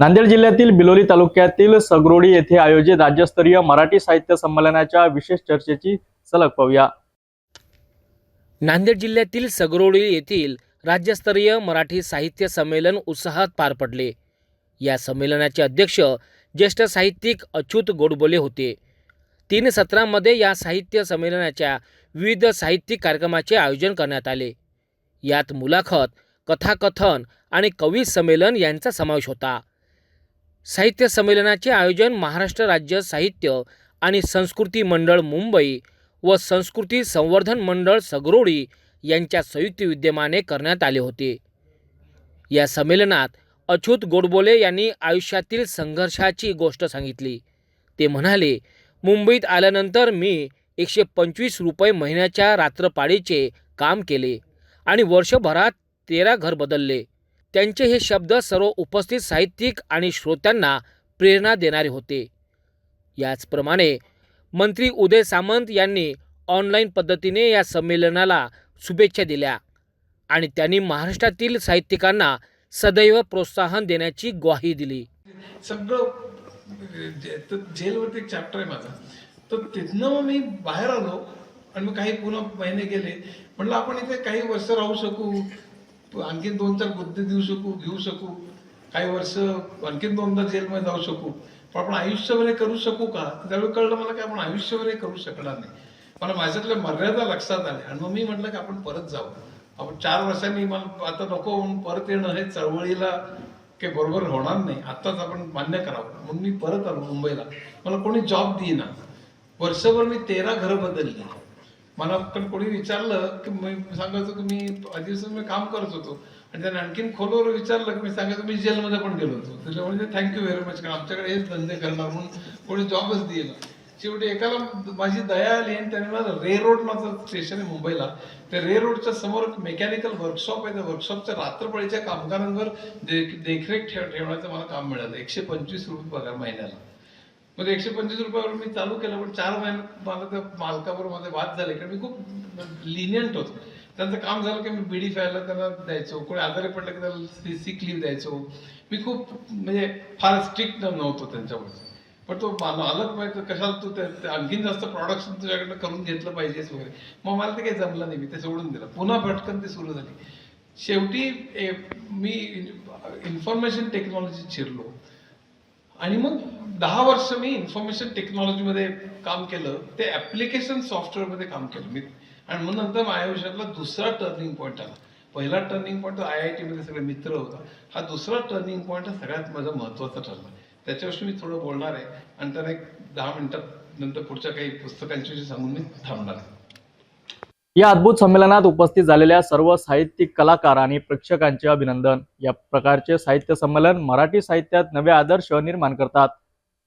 नांदेड जिल्ह्यातील बिलोली तालुक्यातील सगरोडी येथे आयोजित राज्यस्तरीय मराठी साहित्य संमेलनाच्या विशेष चर्चेची सलग पाहूया. नांदेड जिल्ह्यातील सगरोळी येथील राज्यस्तरीय मराठी साहित्य संमेलन उत्साहात पार पडले. या संमेलनाचे अध्यक्ष ज्येष्ठ साहित्यिक अच्युत गोडबोले होते. तीन सत्रांमध्ये या साहित्य संमेलनाच्या विविध साहित्यिक कार्यक्रमाचे आयोजन करण्यात आले. यात मुलाखत कथाकथन आणि कवी संमेलन यांचा समावेश होता. साहित्य संमेलनाचे आयोजन महाराष्ट्र राज्य साहित्य आणि संस्कृती मंडळ मुंबई व संस्कृती संवर्धन मंडळ सगरोडी यांच्या संयुक्त विद्यमाने करण्यात आले होते. या संमेलनात अच्युत गोडबोले यांनी आयुष्यातील संघर्षाची गोष्ट सांगितली. ते म्हणाले मुंबईत आल्यानंतर मी एकशे पंचवीस रुपये महिन्याच्या रात्रपाळीचे काम केले आणि वर्षभरात तेरा घर बदलले. त्यांचे हे शब्द सर्व उपस्थित साहित्यिक आणि श्रोत्यांना प्रेरणा देणारे होते. याचप्रमाणे मंत्री उदय सामंत यांनी ऑनलाईन पद्धतीने या संमेलनाला शुभेच्छा दिल्या आणि त्यांनी महाराष्ट्रातील साहित्यिकांना सदैव प्रोत्साहन देण्याची ग्वाही दिली. सगळं जेलवरती एक चॅप्टर आहे माझा. तर तिथनं मग मी बाहेर आलो आणि मग काही पुन्हा महिने गेले. म्हटलं आपण इथे काही वर्ष राहू शकू. आणखीन दोन चार बुद्धी देऊ शकू घेऊ शकू. काही वर्ष आणखीन दोनदा जेलमध्ये जाऊ शकू. पण आपण आयुष्यभर हे करू शकू का? त्यावेळी कळलं मला की आपण आयुष्यभर हे करू शकणार नाही. मला माझ्यातल्या मर्यादा लक्षात आल्या आणि मग मी म्हटलं की आपण परत जाऊ. आपण चार वर्षांनी मला आता नको म्हणून परत येणं हे चळवळीला काही बरोबर होणार नाही. आत्ताच आपण मान्य करावं. म्हणून मी परत आलो मुंबईला. मला कोणी जॉब देईना. वर्षभर मी तेरा घरं बदलली. मला पण कोणी विचारलं की मी सांगायचो की मी आधी मी काम करत होतो. आणि त्याने आणखीन खोलवर विचारलं की मी सांगायचं मी जेलमध्ये पण गेलो होतो. त्याच्यामुळे थँक्यू व्हेरी मच कारण आमच्याकडे हेच धंदे करणार म्हणून कोणी जॉबच देईल शेवटी एकाला माझी दया आली आणि त्याने मला रे रोड माझं स्टेशन आहे मुंबईला. त्या रे रोडच्या समोर मेकॅनिकल वर्कशॉप आहे. त्या वर्कशॉपच्या रात्रपळीच्या कामगारांवर देख देखरेख ठेव ठेवण्याचं मला काम मिळालं. एकशे पंचवीस रुपये पगार महिन्याला. मग एकशे पंचवीस रुपयावर मी चालू केलं पण चार महिन्यात मला त्या मालकाबरोबर माझे वाद झाले कारण मी खूप लिनियंट होतो. त्यांचं काम झालं की मी बिडी फ्यायला त्यांना द्यायचो कोणी आजारी पडलं की त्याला सिक लिव्ह द्यायचो. मी खूप म्हणजे फार स्ट्रिक्ट नव्हतो त्यांच्यावर. पण तो मा- मालक माहिती कशाला तू आणखीन जास्त प्रॉडक्शन तुझ्याकडनं करून घेतलं पाहिजेच वगैरे. मग मला ते काही जमलं नाही मी ते सोडून दिलं. पुन्हा भटकन ते सुरू झाली. शेवटी मी इन्फॉर्मेशन टेक्नॉलॉजी शिरलो. आणि मग दहा वर्ष मी इन्फॉर्मेशन टेक्नॉलॉजीमध्ये काम केलं ते ॲप्लिकेशन सॉफ्टवेअरमध्ये काम केलं मी. आणि मग नंतर माझ्या आयुष्यातला दुसरा टर्निंग पॉईंट आला. पहिला टर्निंग पॉईंट आय आय टीमध्ये सगळे मित्र होता. हा दुसरा टर्निंग पॉईंट सगळ्यात माझा महत्त्वाचा ठरला. त्याच्याविषयी मी थोडं बोलणार आहे. आणि त्याला एक दहा मिनटात नंतर पुढच्या काही पुस्तकांच्याविषयी सांगून मी थांबणार आहे. या अद्भुत संमेलनात उपस्थित झालेल्या सर्व साहित्यिक कलाकार आणि प्रेक्षकांचे अभिनंदन. या प्रकारचे साहित्य संमेलन मराठी साहित्यात नवे आदर्श निर्माण करतात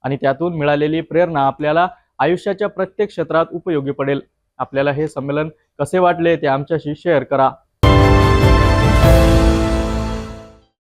आणि त्यातून मिळालेली प्रेरणा आपल्याला आयुष्याच्या प्रत्येक क्षेत्रात उपयोगी पडेल. आपल्याला हे संमेलन कसे वाटले ते आमच्याशी शेअर करा.